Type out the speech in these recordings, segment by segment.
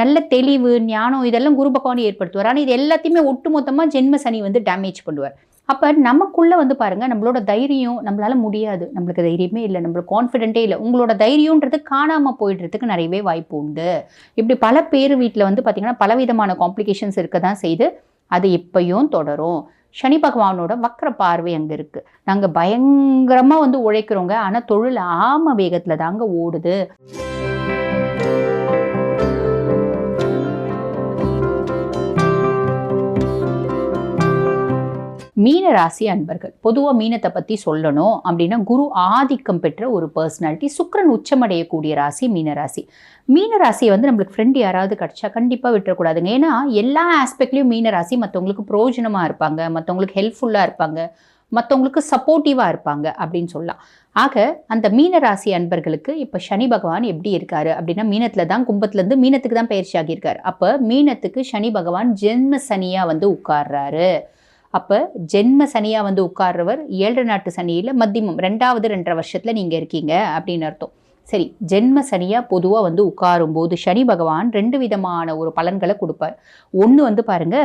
நல்ல தெளிவு ஞானம் இதெல்லாம் குரு பகவான் ஏற்படுத்துவார். ஆனால் இது எல்லாத்தையுமே ஒட்டுமொத்தமாக ஜென்ம சனி வந்து டேமேஜ் பண்ணுவார். அப்போ நமக்குள்ளே வந்து பாருங்கள் நம்மளோட தைரியம் நம்மளால் முடியாது. நம்மளுக்கு தைரியமே இல்லை நம்மளுக்கு கான்ஃபிடென்ட்டே இல்லை. உங்களோட தைரியன்றது காணாமல் போயிடுறதுக்கு நிறையவே வாய்ப்பு உண்டு. இப்படி பல பேர் வீட்டில் வந்து பார்த்திங்கன்னா பலவிதமான காம்ப்ளிகேஷன்ஸ் இருக்க தான் செய்து அது எப்பயும் தொடரும். சனி பகவானோட வக்கர பார்வை அங்கே இருக்குது நாங்கள் பயங்கரமாக வந்து உழைக்கிறோங்க. ஆனால் தொழில் ஆம வேகத்தில் தாங்க ஓடுது. மீன ராசி அன்பர்கள் பொதுவாக மீனத்தை பற்றி சொல்லணும் அப்படின்னா குரு ஆதிக்கம் பெற்ற ஒரு பர்சனாலிட்டி சுக்கரன் உச்சமடையக்கூடிய ராசி மீனராசி. மீனராசியை வந்து நம்மளுக்கு ஃப்ரெண்ட் யாராவது கிடச்சா கண்டிப்பாக விட்டுறக்கூடாதுங்க. ஏன்னா எல்லா ஆஸ்பெக்ட்லேயும் மீனராசி மற்றவங்களுக்கு பிரயோஜனமாக இருப்பாங்க மற்றவங்களுக்கு ஹெல்ப்ஃபுல்லாக இருப்பாங்க மற்றவங்களுக்கு சப்போர்ட்டிவாக இருப்பாங்க அப்படின்னு சொல்லலாம். ஆக அந்த மீனராசி அன்பர்களுக்கு இப்போ சனி பகவான் எப்படி இருக்காரு அப்படின்னா மீனத்தில் தான் கும்பத்துலேருந்து மீனத்துக்கு தான் பயிற்சி ஆகியிருக்காரு. அப்போ மீனத்துக்கு சனி பகவான் ஜென்ம சனியாக வந்து உட்கார்றாரு. அப்போ ஜென்ம சனியாக வந்து உட்கார்றவர் ஏழரை நாட்டு சனியில் மத்தியமம் ரெண்டாவது ரெண்டரை வருஷத்தில் நீங்கள் இருக்கீங்க அப்படின்னு அர்த்தம். சரி ஜென்ம சனியாக பொதுவாக வந்து உட்காரும்போது சனி பகவான் ரெண்டு விதமான ஒரு பலன்களை கொடுப்பார். ஒன்று வந்து பாருங்க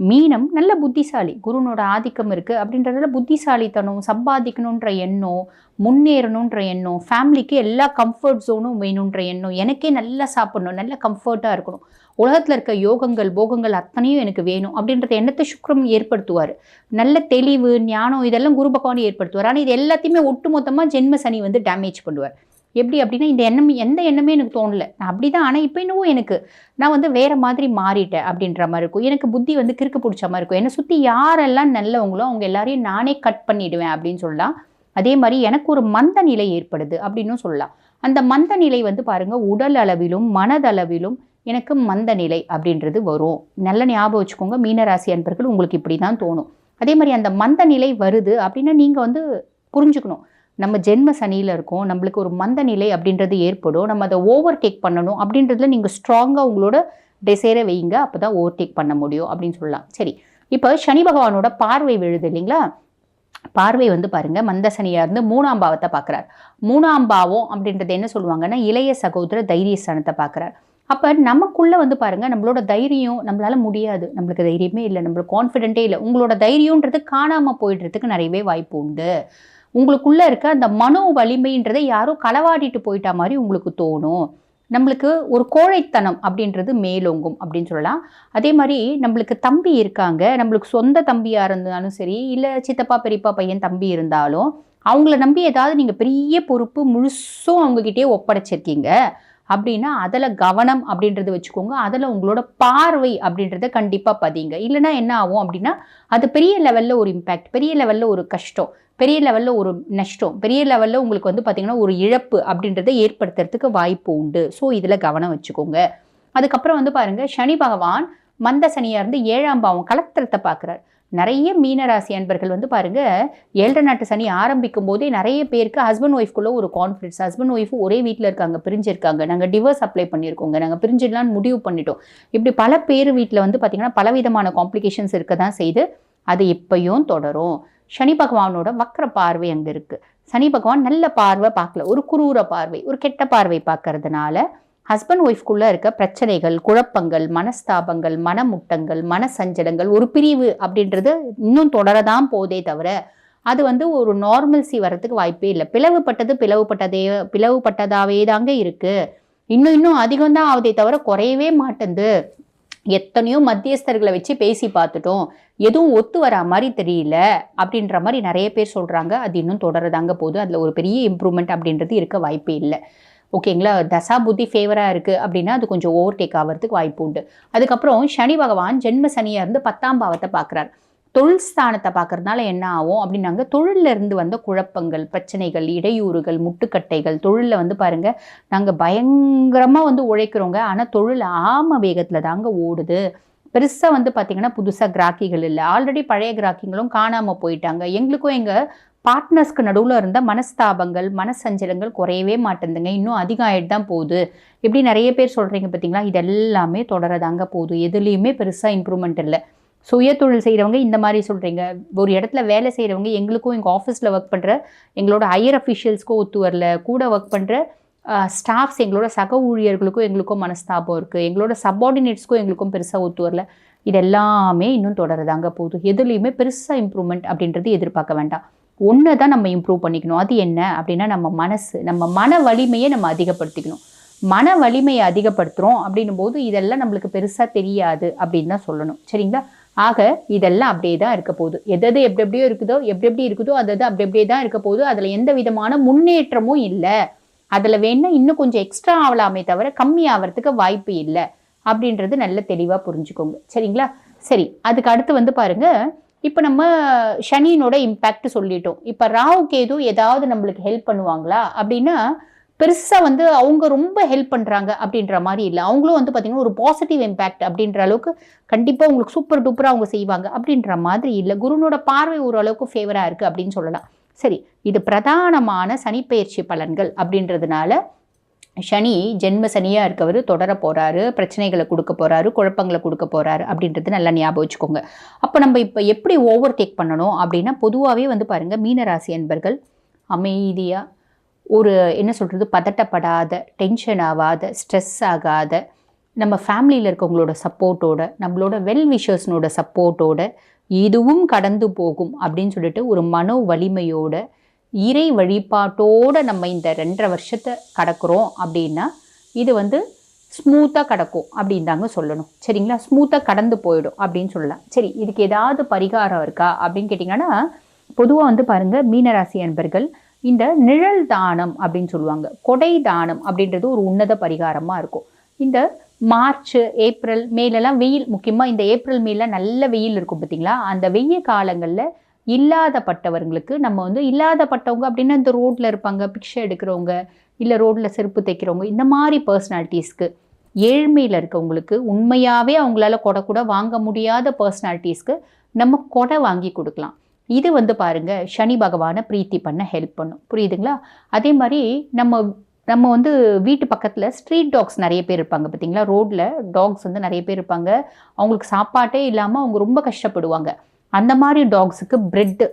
மீனம் நல்ல புத்திசாலி குருனோட ஆதிக்கம் இருக்குது அப்படின்றதுல புத்திசாலித்தனம் சம்பாதிக்கணுன்ற எண்ணம் முன்னேறணுன்ற எண்ணம் ஃபேமிலிக்கு எல்லா கம்ஃபர்ட் ஜோனும் வேணுன்ற எண்ணம் எனக்கே நல்லா சாப்பிடணும் நல்ல கம்ஃபர்ட்டாக இருக்கணும். உலகத்தில் இருக்க யோகங்கள் போகங்கள் அத்தனையும் எனக்கு வேணும் அப்படின்றத எண்ணத்தை சுக்ரம் ஏற்படுத்துவார். நல்ல தெளிவு ஞானம் இதெல்லாம் குரு பகவான் ஏற்படுத்துவார். ஆனால் இது எல்லாத்தையுமே ஒட்டுமொத்தமாக ஜென்ம சனி வந்து டேமேஜ் பண்ணுவார். எப்படி அப்படின்னா இந்த எண்ணம் எந்த எண்ணமே எனக்கு தோணல. நான் அப்படி தான் ஆனால் இப்போ இன்னும் எனக்கு நான் வந்து வேறு மாதிரி மாறிட்டேன் அப்படின்ற மாதிரி இருக்கும். எனக்கு புத்தி வந்து கிறுக்கு பிடிச்ச மாதிரி இருக்கும். என்னை சுற்றி யாரெல்லாம் நல்லவங்களோ அவங்க எல்லாரையும் நானே கட் பண்ணிடுவேன் அப்படின்னு சொல்லலாம். அதே மாதிரி எனக்கு ஒரு மந்த நிலை ஏற்படுது அப்படின்னும் சொல்லலாம். அந்த மந்த நிலை வந்து பாருங்கள் உடல் அளவிலும் மனதளவிலும் எனக்கு மந்த நிலை அப்படின்றது வரும். நல்ல ஞாபகம் வச்சுக்கோங்க மீனராசி அன்பர்கள் உங்களுக்கு இப்படி தான் தோணும். அதே மாதிரி அந்த மந்த நிலை வருது அப்படின்னா நீங்கள் வந்து புரிஞ்சுக்கணும். நம்ம ஜென்ம சனியில் இருக்கோம் நம்மளுக்கு ஒரு மந்த நிலை அப்படின்றது ஏற்படும். நம்ம அதை ஓவர் டேக் பண்ணணும் அப்படின்றதுல நீங்கள் ஸ்ட்ராங்காக உங்களோட டிசைரை வைங்க. அப்போ தான் ஓவர் டேக் பண்ண முடியும் அப்படின்னு சொல்லலாம். சரி இப்போ சனி பகவானோட பார்வை விழுது இல்லைங்களா? பார்வை வந்து பாருங்க மந்த சனியாக இருந்து மூணாம் பாவத்தை பார்க்குறார். மூணாம் பாவம் அப்படின்றது என்ன சொல்லுவாங்கன்னா இளைய சகோதர தைரியஸ்தானத்தை பார்க்குறார். அப்போ நமக்குள்ளே வந்து பாருங்கள் நம்மளோட தைரியம் நம்மளால் முடியாது. நம்மளுக்கு தைரியமே இல்லை நம்மளுக்கு கான்ஃபிடென்ட்டே இல்லை. உங்களோட தைரியன்றது காணாமல் போயிடுறதுக்கு நிறையவே வாய்ப்பு உண்டு. உங்களுக்குள்ளே இருக்க அந்த மனோ வலிமைன்றதை யாரோ களவாடிட்டு போயிட்டா மாதிரி உங்களுக்கு தோணும். நம்மளுக்கு ஒரு கோழைத்தனம் அப்படின்றது மேலோங்கும் அப்படின்னு சொல்லலாம். அதே மாதிரி நம்மளுக்கு தம்பி இருக்காங்க நம்மளுக்கு சொந்த தம்பியாக இருந்தாலும் சரி இல்லை சித்தப்பா பெரியப்பா பையன் தம்பி இருந்தாலும் அவங்கள நம்பி ஏதாவது நீங்கள் பெரிய பொறுப்பு முழுசும் அவங்கக்கிட்டே ஒப்படைச்சிருக்கீங்க. அப்படின்னா அதில் கவனம் அப்படின்றது வச்சுக்கோங்க. அதில் உங்களோட பார்வை அப்படின்றத கண்டிப்பாக பதிங்க இல்லைன்னா என்ன ஆகும் அப்படின்னா அது பெரிய லெவலில் ஒரு இம்பேக்ட் பெரிய லெவலில் ஒரு கஷ்டம் பெரிய லெவலில் ஒரு நஷ்டம் பெரிய லெவலில் உங்களுக்கு வந்து பார்த்திங்கன்னா ஒரு இழப்பு அப்படின்றத ஏற்படுத்துறதுக்கு வாய்ப்பு உண்டு. ஸோ இதில் கவனம் வச்சுக்கோங்க. அதுக்கப்புறம் வந்து பாருங்கள் சனி பகவான் மந்த சனியாக இருந்து ஏழாம் பாவம் கலத்திரத்தை பார்க்குறாரு. நிறைய மீனராசி அன்பர்கள் வந்து பாருங்கள் ஏழரை நாட்டு சனி ஆரம்பிக்கும் போதே நிறைய பேருக்கு ஹஸ்பண்ட் ஒய்ஃப்குள்ளே ஒரு கான்ஃபிடன்ஸ் ஹஸ்பண்ட் ஒய்ஃப் ஒரே வீட்டில் இருக்காங்க பிரிஞ்சிருக்காங்க. நாங்கள் டிவோர்ஸ் அப்ளை பண்ணியிருக்கோங்க நாங்கள் பிரிஞ்சிடலான்னு முடிவு பண்ணிட்டோம். இப்படி பல பேர் வீட்டில் வந்து பார்த்திங்கன்னா பலவிதமான காம்ப்ளிகேஷன்ஸ் இருக்க தான் செய்து அது இப்பையும் தொடரும். சனி பகவானோட வக்கர பார்வை அங்கே இருக்குது சனி பகவான் நல்ல பார்வை பார்க்கல. ஒரு குரூர பார்வை ஒரு கெட்ட பார்வை பார்க்கறதுனால ஹஸ்பண்ட் ஒய்ஃப்குள்ளே இருக்க பிரச்சனைகள் குழப்பங்கள் மனஸ்தாபங்கள் மனமுட்டங்கள் மனசஞ்சலங்கள் ஒரு பிரிவு அப்படின்றது இன்னும் தொடரதான் போதே தவிர அது வந்து ஒரு நார்மல்சி வரத்துக்கு வாய்ப்பே இல்லை. பிளவுபட்டது பிளவுபட்டதே பிளவுபட்டதாவே தாங்க இருக்குது இன்னும் இன்னும் அதிகம் தான் ஆகுதே தவிர குறையவே மாட்டேங்குது எத்தனையோ மத்தியஸ்தர்களை வச்சு பேசி பார்த்துட்டோம். எதுவும் ஒத்து வரா மாதிரி தெரியல அப்படின்ற மாதிரி நிறைய பேர் சொல்கிறாங்க அது இன்னும் தொடரதாங்க போகுது. அதில் ஒரு பெரிய இம்ப்ரூவ்மெண்ட் அப்படின்றது இருக்க வாய்ப்பே இல்லை. ஓகேங்களா? தசா புத்தி ஃபேவராக இருக்குது அப்படின்னா அது கொஞ்சம் ஓவர் டேக் ஆகிறதுக்கு வாய்ப்பு உண்டு. அதுக்கப்புறம் சனி பகவான் ஜென்ம சனியாக இருந்து பத்தாம் பாவத்தை பார்க்குறார் தொழில் ஸ்தானத்தை பார்க்கறதுனால என்ன ஆகும் அப்படின்னாங்க தொழிலில் இருந்து வந்த குழப்பங்கள் பிரச்சனைகள் இடையூறுகள் முட்டுக்கட்டைகள் தொழிலில் வந்து பாருங்க நாங்கள் பயங்கரமாக வந்து உழைக்கிறோங்க. ஆனால் தொழில் ஆம வேகத்தில் தாங்க ஓடுது. பெருசாக வந்து பார்த்திங்கன்னா புதுசாக கிராக்கிகள் இல்லை. ஆல்ரெடி பழைய கிராக்கிங்களும் காணாமல் போயிட்டாங்க. எங்களுக்கும் எங்கள் பார்ட்னர்ஸ்க்கு நடுவில் இருந்த மனஸ்தாபங்கள் மனசஞ்சலங்கள் குறையவே மாட்டேங்குதுங்க இன்னும் அதிகம் ஆகிட்டு தான் போகுது. இப்படி நிறைய பேர் சொல்கிறீங்க பார்த்தீங்களா இது எல்லாமே தொடரதாங்க போகுது. எதுலேயுமே பெருசாக இம்ப்ரூவ்மெண்ட் இல்லை. சுய தொழில் செய்கிறவங்க இந்த மாதிரி சொல்கிறீங்க ஒரு இடத்துல வேலை செய்கிறவங்க எங்களுக்கும் எங்கள் ஆஃபீஸில் ஒர்க் பண்ணுற எங்களோட ஹையர் அஃபிஷியல்ஸ்க்கும் ஒத்து வரல. கூட ஒர்க் பண்ணுற ஸ்டாஃப்ஸ் எங்களோட சக ஊழியர்களுக்கும் எங்களுக்கும் மனஸ்தாபம் இருக்குது எங்களோட சப்பார்டினேட்ஸ்க்கும் எங்களுக்கும் பெருசாக ஒத்து வரல. இது எல்லாமே இன்னும் தொடருதாங்க போதும் எதுலேயுமே பெருசாக இம்ப்ரூவ்மெண்ட் அப்படின்றது எதிர்பார்க்க வேண்டாம். ஒன்று தான் நம்ம இம்ப்ரூவ் பண்ணிக்கணும். அது என்ன? அப்படின்னா நம்ம மனசு. நம்ம மன வலிமையை நம்ம அதிகப்படுத்திக்கணும். மன வலிமையை அதிகப்படுத்துகிறோம் அப்படின்னும் போது இதெல்லாம் நம்மளுக்கு பெருசாக தெரியாது அப்படின்னு தான் சொல்லணும். சரிங்களா? ஆக இதெல்லாம் அப்படியே தான் இருக்க போகுது. எது எது எப்படி எப்படியோ இருக்குதோ எப்படி எப்படி இருக்குதோ அது அது அப்படி அப்படியே தான் இருக்க போகுது. அதில் எந்த விதமான முன்னேற்றமும் இல்லை. அதில் வேணால் இன்னும் கொஞ்சம் எக்ஸ்ட்ரா ஆகலாமே தவிர கம்மி ஆகிறதுக்கு வாய்ப்பு இல்லை. அப்படின்றது நல்ல தெளிவாக புரிஞ்சுக்கோங்க. சரிங்களா? சரி அதுக்கு அடுத்து வந்து பாருங்கள் இப்போ நம்ம சனியினோட இம்பேக்ட் சொல்லிட்டோம். இப்போ ராகு கேது ஏதாவது நம்மளுக்கு ஹெல்ப் பண்ணுவாங்களா? அப்படின்னா பெருசாக வந்து அவங்க ரொம்ப ஹெல்ப் பண்ணுறாங்க அப்படின்ற மாதிரி இல்லை. அவங்களும் வந்து பார்த்திங்கன்னா ஒரு பாசிட்டிவ் இம்பேக்ட் அப்படின்ற அளவுக்கு கண்டிப்பாக உங்களுக்கு சூப்பர் டூப்பராக அவங்க செய்வாங்க அப்படின்ற மாதிரி இல்லை. குருனோட பார்வை ஓரளவுக்கு ஃபேவராக இருக்குது அப்படின்னு சொல்லலாம். சரி இது பிரதானமான சனிப்பெயர்ச்சி பலன்கள் அப்படின்றதுனால சனி ஜென்ம சனியாக இருக்கவர் தொடர போகிறாரு பிரச்சனைகளை கொடுக்க போகிறாரு குழப்பங்களை கொடுக்க போகிறாரு அப்படின்றது நல்லா ஞாபகம் வச்சுக்கோங்க. அப்போ நம்ம இப்போ எப்படி ஓவர் டேக் பண்ணணும் அப்படின்னா பொதுவாகவே வந்து பாருங்கள் மீனராசி என்பர்கள் அமைதியாக ஒரு என்ன சொல்கிறது பதட்டப்படாத டென்ஷன் ஆகாத ஸ்ட்ரெஸ் ஆகாத நம்ம ஃபேமிலியில் இருக்கவங்களோட சப்போர்ட்டோட நம்மளோட வெல் விஷர்ஸ்னோட சப்போர்ட்டோட இதுவும் கடந்து போகும் அப்படின்னு சொல்லிட்டு ஒரு மனோ வலிமையோட இறை வழிபாட்டோட நம்ம இந்த ரெண்டரை வருஷத்தை கடக்கிறோம் அப்படின்னா இது வந்து ஸ்மூத்தாக கடக்கும் அப்படின்னு தாங்க சொல்லணும். சரிங்களா? ஸ்மூத்தாக கடந்து போயிடும் அப்படின்னு சொல்லலாம். சரி இதுக்கு ஏதாவது பரிகாரம் இருக்கா அப்படின்னு கேட்டிங்கன்னா பொதுவாக வந்து பாருங்கள் மீனராசி அன்பர்கள் இந்த நிழல் தானம் அப்படின்னு சொல்லுவாங்க கொடை தானம் அப்படின்றது ஒரு உன்னத பரிகாரமாக இருக்கும். இந்த மார்ச் ஏப்ரல் மேலெல்லாம் வெயில் முக்கியமாக இந்த ஏப்ரல் மேல நல்ல வெயில் இருக்கும் பார்த்தீங்களா அந்த வெயில் காலங்களில் இல்லாதப்பட்டவர்களுக்கு நம்ம வந்து இல்லாதப்பட்டவங்க அப்படின்னா இந்த ரோட்டில் இருப்பாங்க பிக்சர் எடுக்கிறவங்க இல்லை ரோட்டில் செருப்பு தைக்கிறவங்க இந்த மாதிரி பர்சனாலிட்டிஸ்க்கு ஏழ்மையில் இருக்கவங்களுக்கு உண்மையாகவே அவங்களால கொடை கூட வாங்க முடியாத பர்சனாலிட்டிஸ்க்கு நம்ம கொடை வாங்கி கொடுக்கலாம். இது வந்து பாருங்க சனி பகவானை பிரீத்தி பண்ண ஹெல்ப் பண்ணும். புரியுதுங்களா? அதே மாதிரி நம்ம நம்ம வந்து வீட்டு பக்கத்தில் ஸ்ட்ரீட் டாக்ஸ் நிறைய பேர் இருப்பாங்க பார்த்தீங்களா? ரோட்டில் டாக்ஸ் வந்து நிறைய பேர் இருப்பாங்க. அவங்களுக்கு சாப்பாட்டே இல்லாமல் அவங்க ரொம்ப கஷ்டப்படுவாங்க. அந்த மாதிரி டாக்ஸுக்கு பிரெட்டு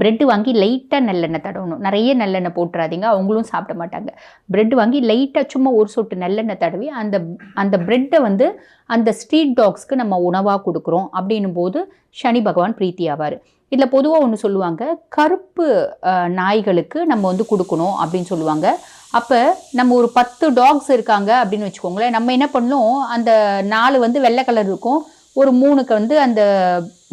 பிரெட்டு வாங்கி லைட்டாக நல்லெண்ணெய் தடவணும். நிறைய நல்லெண்ணெய் போட்டுறாதீங்க அவங்களும் சாப்பிட மாட்டாங்க. பிரெட் வாங்கி லைட்டாக சும்மா ஒரு சொட்டு நல்லெண்ணெய் தடவி அந்த அந்த பிரெட்டை வந்து அந்த ஸ்ட்ரீட் டாக்ஸ்க்கு நம்ம உணவாக கொடுக்குறோம் அப்படின்னும் போது சனி பகவான் பிரீத்தி ஆவார். இதில் பொதுவாக ஒன்று சொல்லுவாங்க கருப்பு நாய்களுக்கு நம்ம வந்து கொடுக்கணும் அப்படின்னு சொல்லுவாங்க. அப்போ நம்ம ஒரு பத்து டாக்ஸ் இருக்காங்க அப்படின்னு வச்சுக்கோங்களேன் நம்ம என்ன பண்ணோம் அந்த நாலு வந்து வெள்ளை கலர் இருக்கும் ஒரு மூணுக்கு வந்து அந்த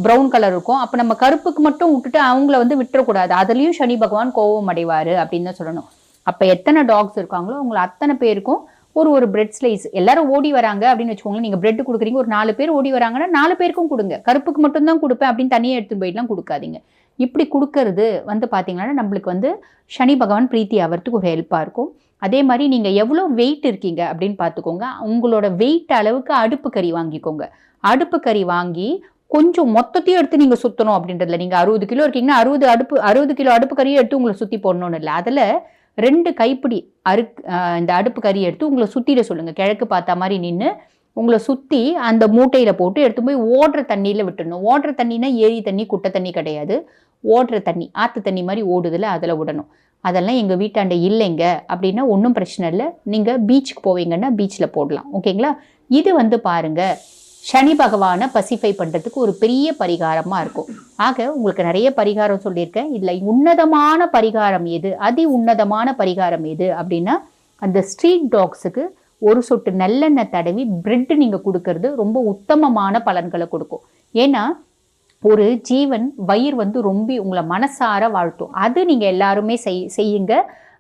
ப்ரௌன் கலர் இருக்கும். அப்போ நம்ம கருப்புக்கு மட்டும் விட்டுட்டு அவங்கள வந்து விட்டுறக்கூடாது. அதுலேயும் சனி பகவான் கோபம் அடைவார் அப்படின்னு தான் சொல்லணும். அப்போ எத்தனை டாக்ஸ் இருக்காங்களோ அவங்கள அத்தனை பேருக்கும் ஒரு ஒரு பிரெட் ஸ்லைஸ் எல்லாரும் ஓடி வராங்க அப்படின்னு வச்சுக்கோங்களேன். நீங்கள் பிரெட் கொடுக்குறீங்க ஒரு நாலு பேர் ஓடி வராங்கன்னா நாலு பேருக்கும் கொடுங்க. கருப்புக்கு மட்டும்தான் கொடுப்பேன் அப்படின்னு தனியாக எடுத்துட்டு போயிட்டுலாம் கொடுக்காதீங்க. இப்படி கொடுக்கறது வந்து பார்த்தீங்கன்னா நம்மளுக்கு வந்து சனி பகவான் பிரீத்தி ஆகிறதுக்கு ஒரு ஹெல்ப்பாக இருக்கும். அதே மாதிரி நீங்கள் எவ்வளோ வெயிட் இருக்கீங்க அப்படின்னு பார்த்துக்கோங்க. உங்களோட வெயிட் அளவுக்கு அடுப்பு கறி வாங்கிக்கோங்க. அடுப்பு கறி வாங்கி கொஞ்சம் மொத்தத்தையும் எடுத்து நீங்கள் சுற்றணும் அப்படின்றதுல. நீங்கள் அறுபது கிலோ இருக்கீங்கன்னா அறுபது அடுப்பு அறுபது கிலோ அடுப்பு கறியை எடுத்து உங்களை சுற்றி போடணும்னு இல்லை. அதில் ரெண்டு கைப்பிடி அறுக் இந்த அடுப்பு கறி எடுத்து உங்களை சுற்றிட சொல்லுங்கள் கிழக்கு பார்த்த மாதிரி நின்று உங்களை சுற்றி அந்த மூட்டையில் போட்டு எடுத்து போய் ஓடுற தண்ணியில் விட்டுடணும். ஓடுற தண்ணினா ஏரி தண்ணி குட்டை தண்ணி கிடையாது. ஓடுற தண்ணி ஆற்று தண்ணி மாதிரி ஓடுதில்ல அதில் விடணும். அதெல்லாம் எங்கள் வீட்டாண்ட இல்லைங்க. அப்படின்னா ஒன்றும் பிரச்சனை இல்லை. நீங்கள் பீச்சுக்கு போவீங்கன்னா பீச்சில் போடலாம். ஓகேங்களா? இது வந்து பாருங்கள் சனி பகவானை பசிஃபை பண்ணுறதுக்கு ஒரு பெரிய பரிகாரமாக இருக்கும். ஆக உங்களுக்கு நிறைய பரிகாரம் சொல்லியிருக்கேன். இதில் உன்னதமான பரிகாரம் எது? அதி உன்னதமான பரிகாரம் எது? அப்படின்னா அந்த ஸ்ட்ரீட் டாக்ஸுக்கு ஒரு சொட்டு நல்லெண்ணெய் தடவி பிரெட் நீங்கள் கொடுக்கறது ரொம்ப உத்தமமான பலன்களை கொடுக்கும். ஏன்னா ஒரு ஜீவன் வயிறு வந்து ரொம்ப உங்களை மனசார வாழ்த்தும். அது நீங்கள் எல்லாருமே செய் செய்யுங்க.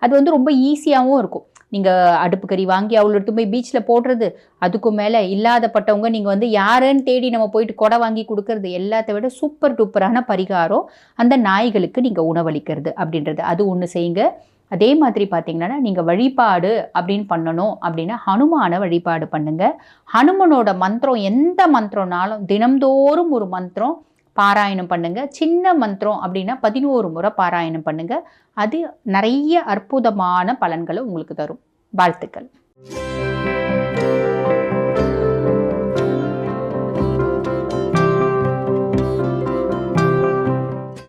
அது வந்து ரொம்ப ஈஸியாகவும் இருக்கும். நீங்கள் அடுப்பு கறி வாங்கி அவ்வளோ எடுத்து போய் பீச்சில் போடுறது அதுக்கும் மேலே இல்லாதப்பட்டவங்க நீங்கள் வந்து யாருன்னு தேடி நம்ம போயிட்டு கொடை வாங்கி கொடுக்கறது எல்லாத்த விட சூப்பர் டூப்பரான பரிகாரம் அந்த நாய்களுக்கு நீங்கள் உணவளிக்கிறது அப்படின்றது. அது ஒன்று செய்யுங்க. அதே மாதிரி பார்த்தீங்கன்னா நீங்கள் வழிபாடு அப்படின்னு பண்ணணும் அப்படின்னா ஹனுமான வழிபாடு பண்ணுங்கள் ஹனுமனோட மந்திரம் எந்த மந்திரம்னாலும் தினம்தோறும் ஒரு மந்திரம். பாராயணம் பண்ணுங்க. சின்ன மந்திரம் அப்படின்னா பதினோரு முறை பாராயணம் பண்ணுங்க. அது நிறைய அற்புதமான பலன்களை உங்களுக்கு தரும். வாழ்த்துக்கள்.